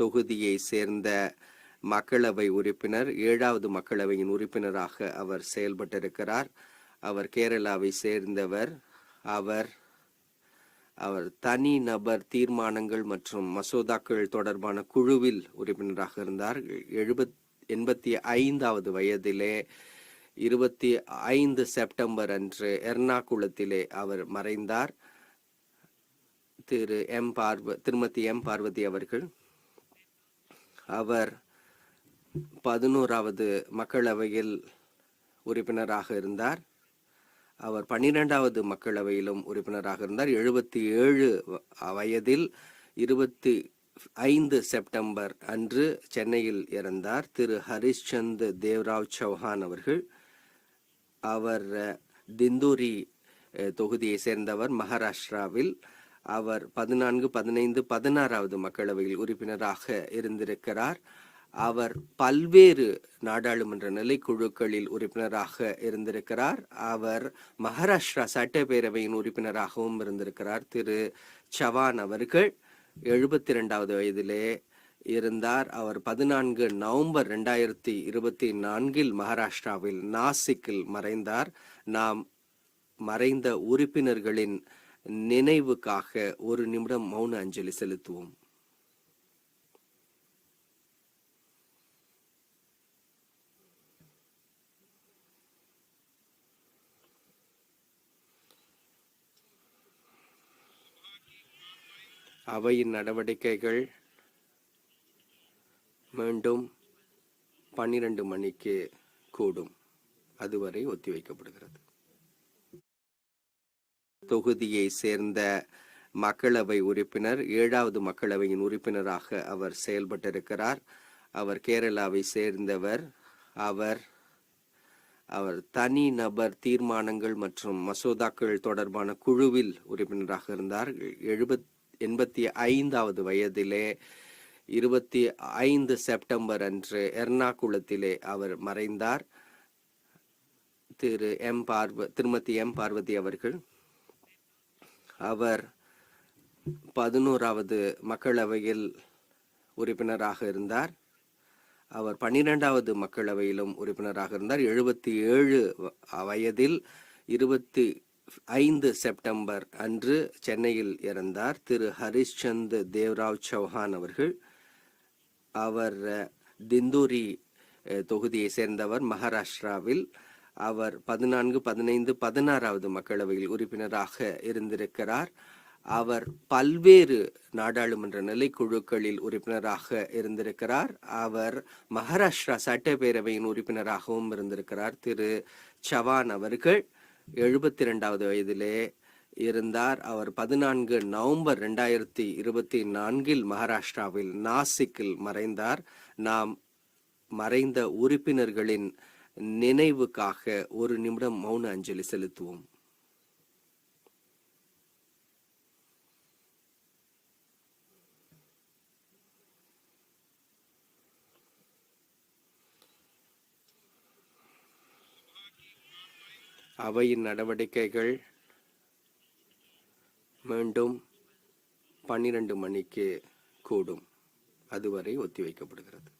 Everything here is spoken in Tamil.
தொகுதியை சேர்ந்த மக்களவை உறுப்பினர் ஏழாவது மக்களவையின் உறுப்பினராக அவர் செயல்பட்டிருக்கிறார். அவர் கேரளாவை சேர்ந்தவர். அவர் அவர் தனி நபர் தீர்மானங்கள் மற்றும் மசோதாக்கள் தொடர்பான குழுவில் உறுப்பினராக இருந்தார். எழுபத் எண்பத்தி ஐந்தாவது வயதிலே இருபத்தி ஐந்து செப்டம்பர் அன்று எர்ணாகுளத்திலே அவர் மறைந்தார். திரு எம். பார்வ திருமதி எம். பார்வதி அவர்கள் அவர் பதினோராவது மக்களவையில் உறுப்பினராக இருந்தார். அவர் பன்னிரெண்டாவது மக்களவையிலும் உறுப்பினராக இருந்தார். எழுபத்தி ஏழு வயதில் இருபத்தி ஐந்து செப்டம்பர் அன்று சென்னையில் இறந்தார். திரு ஹரிஷ்சந்த் தேவ்ராவ் சௌஹான் அவர்கள். அவர் திந்தூரி தொகுதியை சேர்ந்தவர் மகாராஷ்டிராவில் அவர் பதினான்கு பதினைந்து பதினாறாவது மக்களவையில் உறுப்பினராக இருந்திருக்கிறார். அவர் பல்வேறு நாடாளுமன்ற நிலைக்குழுக்களில் உறுப்பினராக இருந்திருக்கிறார். அவர் மகாராஷ்டிரா சட்டப்பேரவையின் உறுப்பினராகவும் இருந்திருக்கிறார். திரு. சவான் அவர்கள் எழுபத்தி ரெண்டாவது வயதிலே இருந்தார். அவர் பதினான்கு நவம்பர் ரெண்டாயிரத்தி இருபத்தி நான்கில் மகாராஷ்டிராவில் நாசிக்கில் மறைந்தார். நாம் மறைந்த உறுப்பினர்களின் நினைவுக்காக ஒரு நிமிடம் மௌன அஞ்சலி செலுத்துவோம். அவையின் நடவடிக்கைகள் மீண்டும் பன்னிரண்டு மணிக்கு கூடும். அதுவரை ஒத்திவைக்கப்படுகிறது. தொகுதியை சேர்ந்த மக்களவை உறுப்பினர் ஏழாவது மக்களவையின் உறுப்பினராக அவர் செயல்பட்டிருக்கிறார். அவர் கேரளாவை சேர்ந்தவர். அவர் அவர் தனி நபர் தீர்மானங்கள் மற்றும் மசோதாக்கள் தொடர்பான குழுவில் உறுப்பினராக இருந்தார். எழுபத் எண்பத்தி ஐந்தாவது வயதிலே இருபத்தி ஐந்து செப்டம்பர் அன்று எர்ணாகுளத்திலே அவர் மறைந்தார். திரு எம். பார்வ திருமதி எம். பார்வதி அவர்கள் அவர் பதினோராவது மக்களவையில் உறுப்பினராக இருந்தார். அவர் பன்னிரெண்டாவது மக்களவையிலும் உறுப்பினராக இருந்தார். எழுபத்தி ஏழு வயதில் இருபத்தி ஐந்து செப்டம்பர் அன்று சென்னையில் இறந்தார். திரு ஹரிஷ்சந்த் தேவ்ராவ் சௌஹான் அவர்கள். அவர் திந்தூரி தொகுதியை சேர்ந்தவர் மகாராஷ்டிராவில் அவர் பதினான்கு பதினைந்து பதினாறாவது மக்களவையில் உறுப்பினராக இருந்திருக்கிறார். அவர் பல்வேறு நாடாளுமன்ற நிலைக்குழுக்களில் உறுப்பினராக இருந்திருக்கிறார். அவர் மகாராஷ்டிரா சட்டப்பேரவையின் உறுப்பினராகவும் இருந்திருக்கிறார். திரு. சவான் அவர்கள் எழுபத்தி ரெண்டாவது வயதிலே இருந்தார். அவர் பதினான்கு நவம்பர் ரெண்டாயிரத்தி இருபத்தி நான்கில் மகாராஷ்டிராவில் நாசிக்கில் மறைந்தார். நாம் மறைந்த உறுப்பினர்களின் நினைவுக்காக ஒரு நிமிடம் மௌன அஞ்சலி செலுத்துவோம். அவையின் நடவடிக்கைகள் மீண்டும் பன்னிரண்டு மணிக்கு கூடும். அதுவரை ஒத்திவைக்கப்படுகிறது.